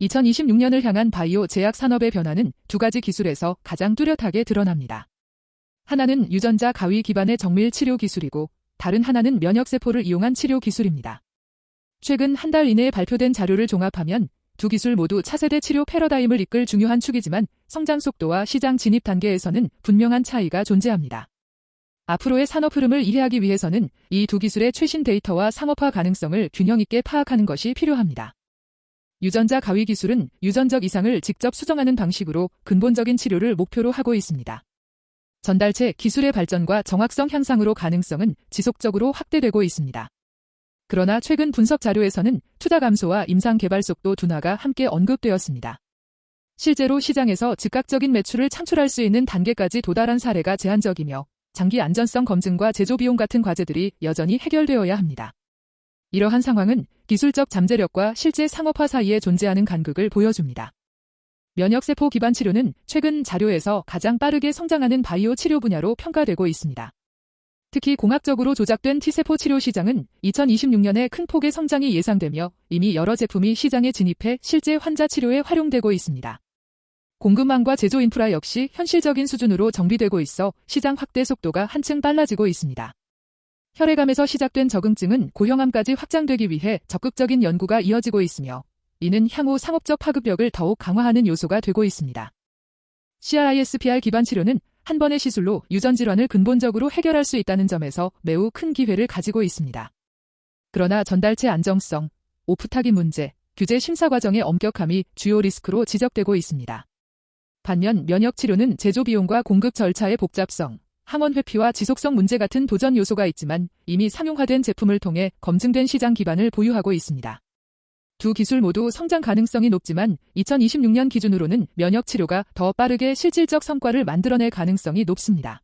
2026년을 향한 바이오 제약 산업의 변화는 두 가지 기술에서 가장 뚜렷하게 드러납니다. 하나는 유전자 가위 기반의 정밀 치료 기술이고 다른 하나는 면역세포를 이용한 치료 기술입니다. 최근 한 달 이내에 발표된 자료를 종합하면 두 기술 모두 차세대 치료 패러다임을 이끌 중요한 축이지만 성장 속도와 시장 진입 단계에서는 분명한 차이가 존재합니다. 앞으로의 산업 흐름을 이해하기 위해서는 이 두 기술의 최신 데이터와 상업화 가능성을 균형 있게 파악하는 것이 필요합니다. 유전자 가위 기술은 유전적 이상을 직접 수정하는 방식으로 근본적인 치료를 목표로 하고 있습니다. 전달체 기술의 발전과 정확성 향상으로 가능성은 지속적으로 확대되고 있습니다. 그러나 최근 분석 자료에서는 투자 감소와 임상 개발 속도 둔화가 함께 언급되었습니다. 실제로 시장에서 즉각적인 매출을 창출할 수 있는 단계까지 도달한 사례가 제한적이며 장기 안전성 검증과 제조 비용 같은 과제들이 여전히 해결되어야 합니다. 이러한 상황은 기술적 잠재력과 실제 상업화 사이에 존재하는 간극을 보여줍니다. 면역세포 기반 치료는 최근 자료에서 가장 빠르게 성장하는 바이오 치료 분야로 평가되고 있습니다. 특히 공학적으로 조작된 T세포 치료 시장은 2026년에 큰 폭의 성장이 예상되며 이미 여러 제품이 시장에 진입해 실제 환자 치료에 활용되고 있습니다. 공급망과 제조 인프라 역시 현실적인 수준으로 정비되고 있어 시장 확대 속도가 한층 빨라지고 있습니다. 혈액암에서 시작된 적응증은 고형암까지 확장되기 위해 적극적인 연구가 이어지고 있으며 이는 향후 상업적 파급력을 더욱 강화하는 요소가 되고 있습니다. CRISPR 기반 치료는 한 번의 시술로 유전 질환을 근본적으로 해결할 수 있다는 점에서 매우 큰 기회를 가지고 있습니다. 그러나 전달체 안정성, 오프타기 문제, 규제 심사 과정의 엄격함이 주요 리스크로 지적되고 있습니다. 반면 면역 치료는 제조 비용과 공급 절차의 복잡성, 항원 회피와 지속성 문제 같은 도전 요소가 있지만 이미 상용화된 제품을 통해 검증된 시장 기반을 보유하고 있습니다. 두 기술 모두 성장 가능성이 높지만 2026년 기준으로는 면역 치료가 더 빠르게 실질적 성과를 만들어낼 가능성이 높습니다.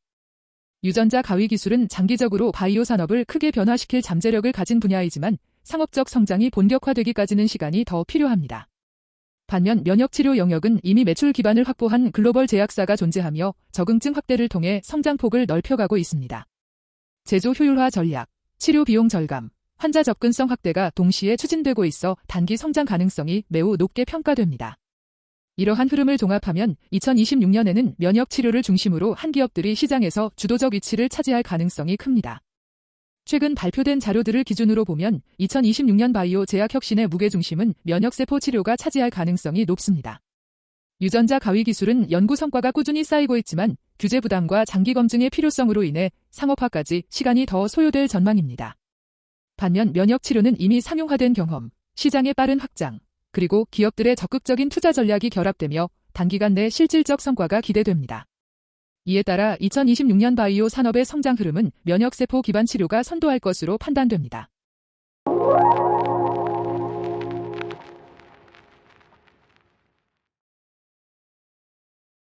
유전자 가위 기술은 장기적으로 바이오 산업을 크게 변화시킬 잠재력을 가진 분야이지만 상업적 성장이 본격화되기까지는 시간이 더 필요합니다. 반면 면역치료 영역은 이미 매출 기반을 확보한 글로벌 제약사가 존재하며 적응증 확대를 통해 성장폭을 넓혀가고 있습니다. 제조 효율화 전략, 치료 비용 절감, 환자 접근성 확대가 동시에 추진되고 있어 단기 성장 가능성이 매우 높게 평가됩니다. 이러한 흐름을 종합하면 2026년에는 면역 치료를 중심으로 한 기업들이 시장에서 주도적 위치를 차지할 가능성이 큽니다. 최근 발표된 자료들을 기준으로 보면 2026년 바이오 제약 혁신의 무게중심은 면역세포 치료가 차지할 가능성이 높습니다. 유전자 가위 기술은 연구 성과가 꾸준히 쌓이고 있지만 규제 부담과 장기 검증의 필요성으로 인해 상업화까지 시간이 더 소요될 전망입니다. 반면 면역 치료는 이미 상용화된 경험, 시장의 빠른 확장, 그리고 기업들의 적극적인 투자 전략이 결합되며 단기간 내 실질적 성과가 기대됩니다. 이에 따라 2026년 바이오 산업의 성장 흐름은 면역세포 기반 치료가 선도할 것으로 판단됩니다.